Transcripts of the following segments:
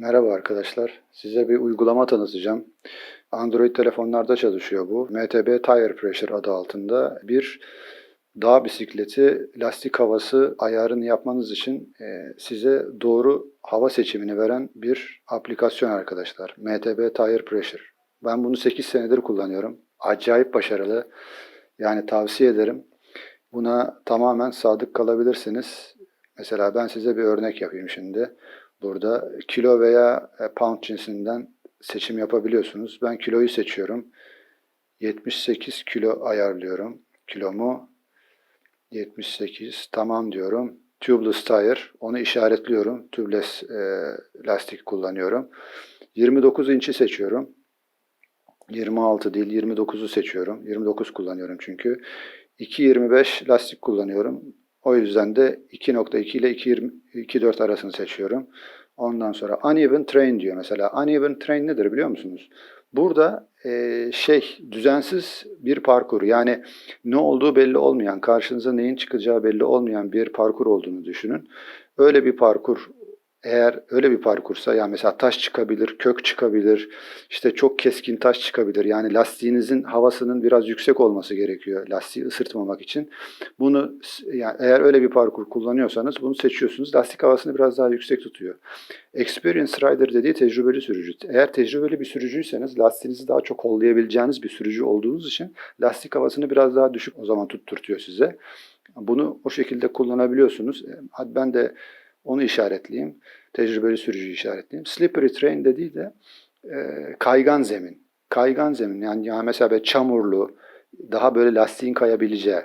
Merhaba arkadaşlar. Size bir uygulama tanıtacağım. Android telefonlarda çalışıyor bu. MTB Tire Pressure adı altında bir dağ bisikleti lastik havası ayarını yapmanız için e, size doğru hava seçimini veren bir aplikasyon arkadaşlar. MTB Tire Pressure. Ben bunu 8 senedir kullanıyorum. Acayip başarılı. Yani tavsiye ederim. Buna tamamen sadık kalabilirsiniz. Mesela ben size bir örnek yapayım şimdi. Burada kilo veya e, pound cinsinden seçim yapabiliyorsunuz. Ben kiloyu seçiyorum. 78 kilo ayarlıyorum. Kilomu 78 tamam diyorum. Tubeless tire onu işaretliyorum. Tubeless e, lastik kullanıyorum. 29 inç'i seçiyorum. 26 değil 29'u seçiyorum. 29 kullanıyorum çünkü. 2.25 lastik kullanıyorum. O yüzden de 2.2 ile 2.20 2.4 arasını seçiyorum. Ondan sonra uneven train diyor mesela. Uneven train nedir biliyor musunuz? Burada e, şey düzensiz bir parkur yani ne olduğu belli olmayan, karşınıza neyin çıkacağı belli olmayan bir parkur olduğunu düşünün. Öyle bir parkur eğer öyle bir parkursa yani mesela taş çıkabilir, kök çıkabilir, işte çok keskin taş çıkabilir. Yani lastiğinizin havasının biraz yüksek olması gerekiyor lastiği ısırtmamak için. Bunu yani eğer öyle bir parkur kullanıyorsanız bunu seçiyorsunuz. Lastik havasını biraz daha yüksek tutuyor. Experience Rider dediği tecrübeli sürücü. Eğer tecrübeli bir sürücüyseniz lastiğinizi daha çok kollayabileceğiniz bir sürücü olduğunuz için lastik havasını biraz daha düşük o zaman tutturtuyor size. Bunu o şekilde kullanabiliyorsunuz. Hadi ben de onu işaretleyeyim. Tecrübeli sürücüyü işaretleyeyim. Slippery train dediği de e, kaygan zemin. Kaygan zemin yani, yani mesela böyle çamurlu, daha böyle lastiğin kayabileceği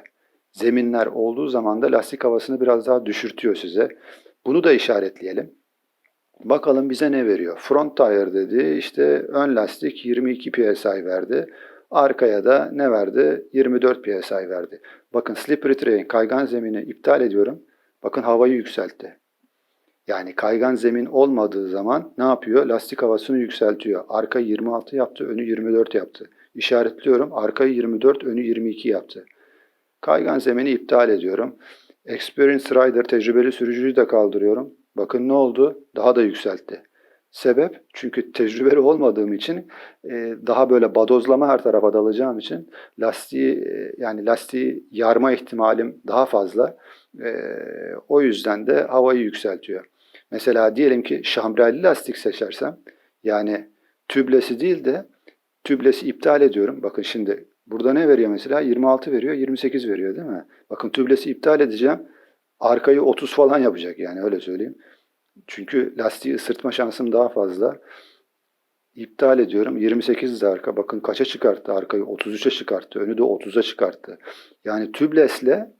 zeminler olduğu zaman da lastik havasını biraz daha düşürtüyor size. Bunu da işaretleyelim. Bakalım bize ne veriyor? Front tire dedi. İşte ön lastik 22 psi verdi. Arkaya da ne verdi? 24 psi verdi. Bakın slippery train kaygan zemini iptal ediyorum. Bakın havayı yükseltti. Yani kaygan zemin olmadığı zaman ne yapıyor? Lastik havasını yükseltiyor. Arka 26 yaptı, önü 24 yaptı. İşaretliyorum. Arkayı 24, önü 22 yaptı. Kaygan zemini iptal ediyorum. Experience Rider tecrübeli sürücüyü de kaldırıyorum. Bakın ne oldu? Daha da yükseltti. Sebep? Çünkü tecrübeli olmadığım için e, daha böyle badozlama her tarafa dalacağım için lastiği e, yani lastiği yarma ihtimalim daha fazla. E, o yüzden de havayı yükseltiyor. Mesela diyelim ki şambrelli lastik seçersem yani tüblesi değil de tüblesi iptal ediyorum. Bakın şimdi burada ne veriyor mesela? 26 veriyor, 28 veriyor değil mi? Bakın tüblesi iptal edeceğim. Arkayı 30 falan yapacak yani öyle söyleyeyim. Çünkü lastiği ısırtma şansım daha fazla. İptal ediyorum. 28 de arka. Bakın kaça çıkarttı arkayı? 33'e çıkarttı. Önü de 30'a çıkarttı. Yani tüblesle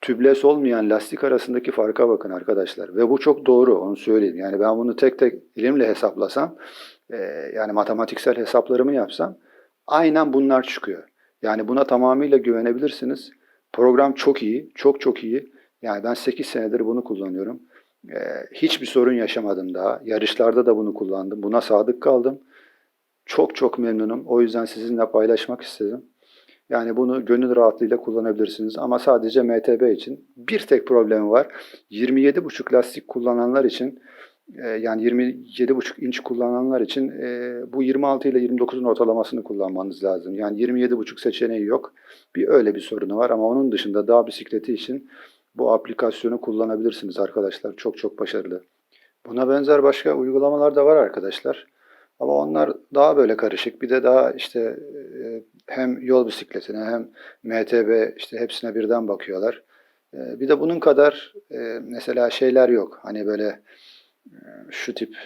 tübles olmayan lastik arasındaki farka bakın arkadaşlar. Ve bu çok doğru onu söyleyeyim. Yani ben bunu tek tek elimle hesaplasam e, yani matematiksel hesaplarımı yapsam aynen bunlar çıkıyor. Yani buna tamamıyla güvenebilirsiniz. Program çok iyi, çok çok iyi. Yani ben 8 senedir bunu kullanıyorum. Ee, hiçbir sorun yaşamadım daha. Yarışlarda da bunu kullandım. Buna sadık kaldım. Çok çok memnunum. O yüzden sizinle paylaşmak istedim. Yani bunu gönül rahatlığıyla kullanabilirsiniz ama sadece MTB için. Bir tek problemi var. 27,5 lastik kullananlar için e, yani 27,5 inç kullananlar için e, bu 26 ile 29'un ortalamasını kullanmanız lazım. Yani 27,5 seçeneği yok. Bir öyle bir sorunu var ama onun dışında dağ bisikleti için bu aplikasyonu kullanabilirsiniz arkadaşlar. Çok çok başarılı. Buna benzer başka uygulamalar da var arkadaşlar. Ama onlar daha böyle karışık. Bir de daha işte e, hem yol bisikletine hem MTB işte hepsine birden bakıyorlar. E, bir de bunun kadar e, mesela şeyler yok. Hani böyle şu tip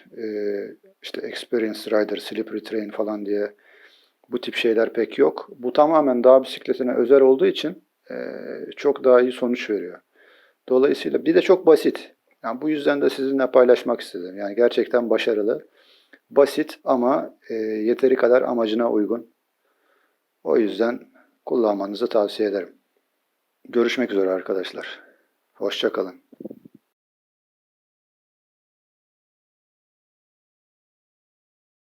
işte Experience Rider, Slippery Train falan diye bu tip şeyler pek yok. Bu tamamen dağ bisikletine özel olduğu için çok daha iyi sonuç veriyor. Dolayısıyla bir de çok basit. Yani bu yüzden de sizinle paylaşmak istedim. Yani gerçekten başarılı. Basit ama e, yeteri kadar amacına uygun. O yüzden kullanmanızı tavsiye ederim. Görüşmek üzere arkadaşlar. Hoşçakalın.